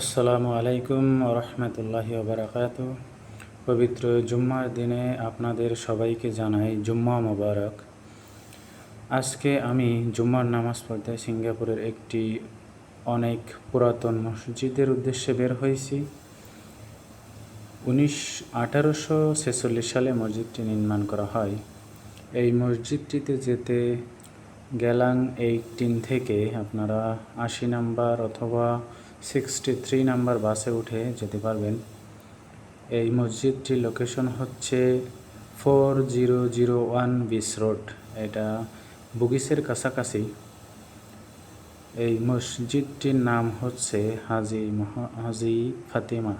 আসসালামু আলাইকুম রহমতুল্লাহি ওবরাকাত পবিত্র জুম্মার দিনে আপনাদের সবাইকে জানাই জুম্মা মোবারক। আজকে আমি জুম্মার নামাজ পড়তে সিঙ্গাপুরের একটি অনেক পুরাতন মসজিদের উদ্দেশ্যে বের হয়েছি। উনিশ আঠারোশো ছেচল্লিশ সালে মসজিদটি নির্মাণ করা হয়। এই মসজিদটিতে যেতে গ্যালাং এইটিন থেকে আপনারা আশি নাম্বার অথবা সিক্সটি থ্রি নাম্বার বাসে উঠে যেতে পারবেন। এই মসজিদটির লোকেশন হচ্ছে four zero zero one beach road এটা বুগিসের কাছাকাছি। এই মসজিদটির নাম হচ্ছে হাজি হাজি ফাতিমা।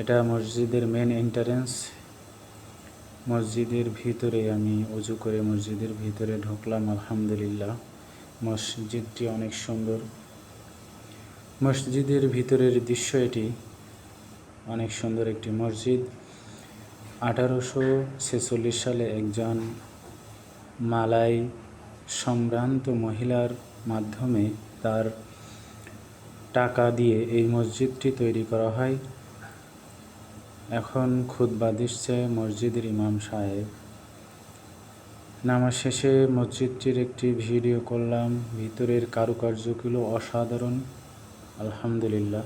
এটা মসজিদের মেন এন্ট্রান্স মসজিদের ভিতরে আমি উজু করে মসজিদের ভিতরে ঢুকলাম, আলহামদুলিল্লাহ। মসজিদটি অনেক সুন্দর। মসজিদের ভিতরের দৃশ্য এটি। অনেক সুন্দর একটি মসজিদ। আঠারোশো ছেচল্লিশ সালে একজন মালাই সম্ভ্রান্ত মহিলার মাধ্যমে তার টাকা দিয়ে এই মসজিদটি তৈরি করা হয়। এখন খুদ্া দিচ্ছে মসজিদের ইমাম সাহেব। নামাজ শেষে মসজিদটির একটি ভিডিও করলাম। ভিতরের কারুকার্যগুলো অসাধারণ। আলহামদুলিল্লাহ